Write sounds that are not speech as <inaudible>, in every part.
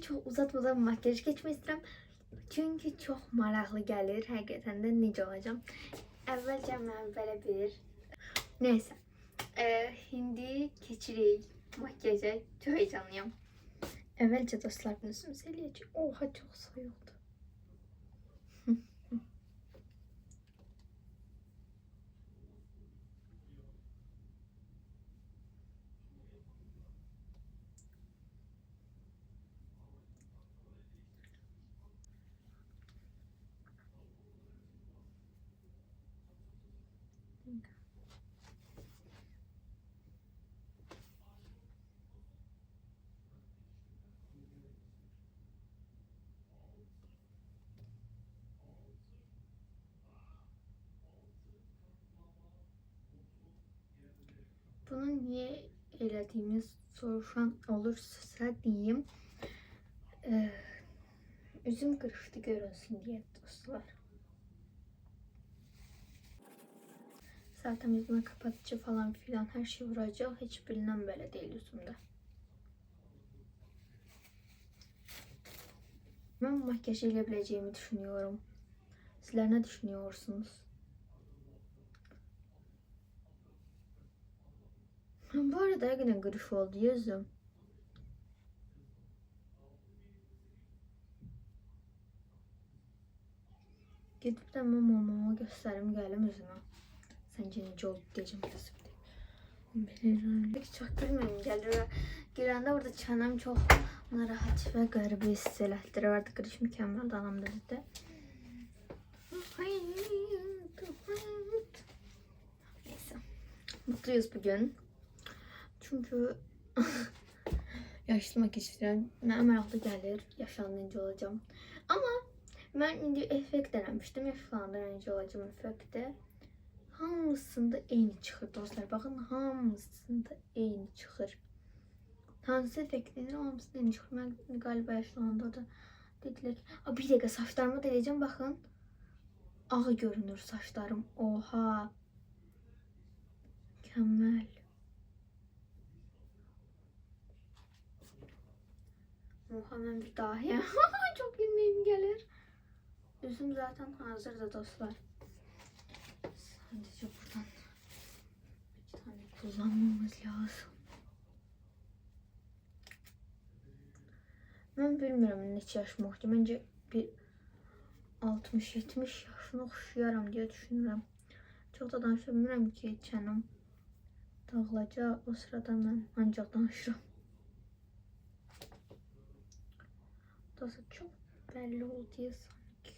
Çok uzatmadan makyaj geçmek istedim. Çünkü çok maraqlı gəlir. Həqiqətən də necə olacağım. Əvvəlcə mən belə bir Neyse. Ee, hindi keçirik makyaja. Çok heyecanlıyım. Əvvəlcə dostlar bunu üstümüzə eləyəcək. Oha çok soyuqdur. Bunu niye elədiyimi soruşan olursa diyeyim. Ee, üzüm qırışdı görünsün diye dostlar. Zaten yüzüme kapatıcı falan filan her şey vuracak. Hiç bilinen böyle değil yüzümde. Ben makyaj edebileceğimi düşünüyorum. Sizler ne düşünüyorsunuz? Bu arada yine gırış oldu yüzüm. Gidip de mamama gösterim gelim yüzüme. Sence nece oldu diyeceğim kesin. Bilmiyorum. Çok bilmiyorum gelir. Girende orada çenem çok narahat ve garip hissettirir. Artık giriş mükemmel anam dedi. Neyse. Mutluyuz bugün. Çünkü <laughs> yaşlanmak istedim. Ne meraklı gelir. Yaşlanınca olacağım. Ama ben indi efekt denemiştim. Yaşlanınca olacağım efekte. Hamısında eyni çıxır dostlar. Baxın, hamısında eyni çıxır. Hansı effektinin hamısında eyni çıxır. Mən qaliba yaşlananda da dedilər ki, "A, bir dəqiqə saçlarımı da eləyəcəm, baxın. Ağ görünür saçlarım. Oha. Mükemmel. Ben bir dahi. <laughs> Çok bilmeyim gelir. Üzüm zaten hazırdı dostlar. Sadece buradan bir tane kullanmamız lazım. Ben bilmiyorum neçə yaşım oxuyur. Məncə bir 60-70 yaşına oxşuyaram deyə düşünürəm. Çox da danışa bilmirəm ki, çənim dağılacaq. O sırada mən ancaq danışıram. Dostlar çok belli oldu ya sanki.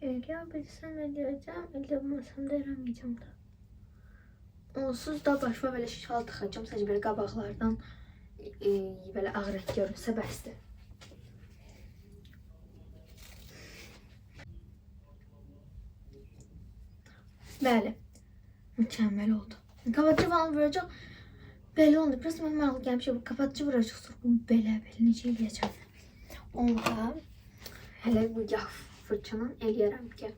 Eğer bilsem eləyəcəm, eləməsəm də eləməyəcəm də. Onsuz da başıma belə şal tıxacağım. Sadəcə belə qabaqlardan e, belə ağ rəng görünsə bəsdir. Bəli. Mükemmel oldu. Kapatıcı falan vuracaq. Belə oldu. Mən maraqlı gəlmişəm. Bu kapatıcı vuracaq sonra bunu belə belə necə eləyəcəm. Onda hələ bu yağ fırçanın eləyərəm ki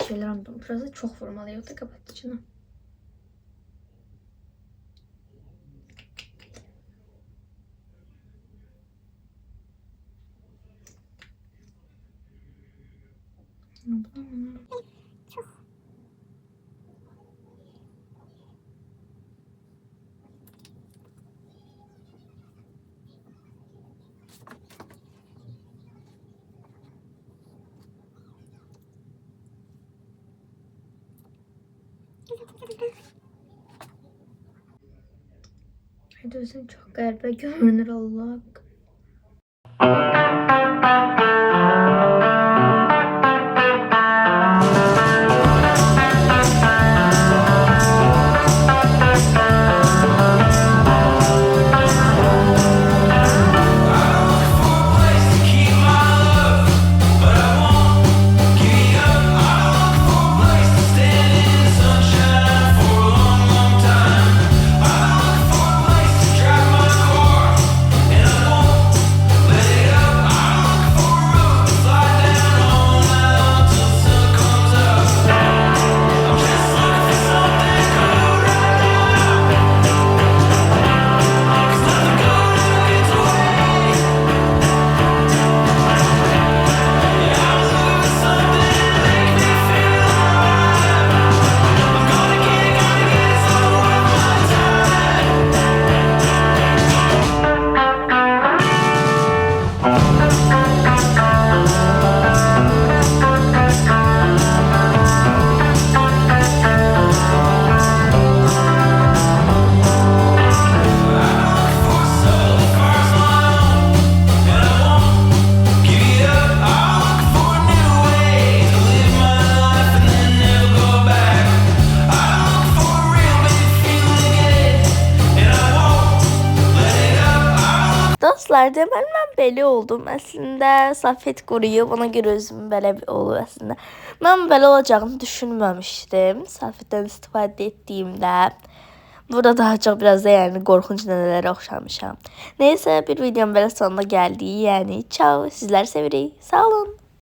bir şeyler anladım. Biraz da çox vurmalı yoxsa kapatıcını. Hadi çok galiba görünür Allah. Dostlar, deməli mən belə oldum. Əslində safet quruyub, ona görə özüm belə olub əslində. Mən belə olacağını düşünməmişdim. Safetdən istifadə etdiyimdə. Burada daha çox biraz da yəni qorxunc nənələrə oxşamışam. Neysə bir videonun belə sonuna gəldik. Yəni, ciao. Sizləri sevirik. Sağ olun.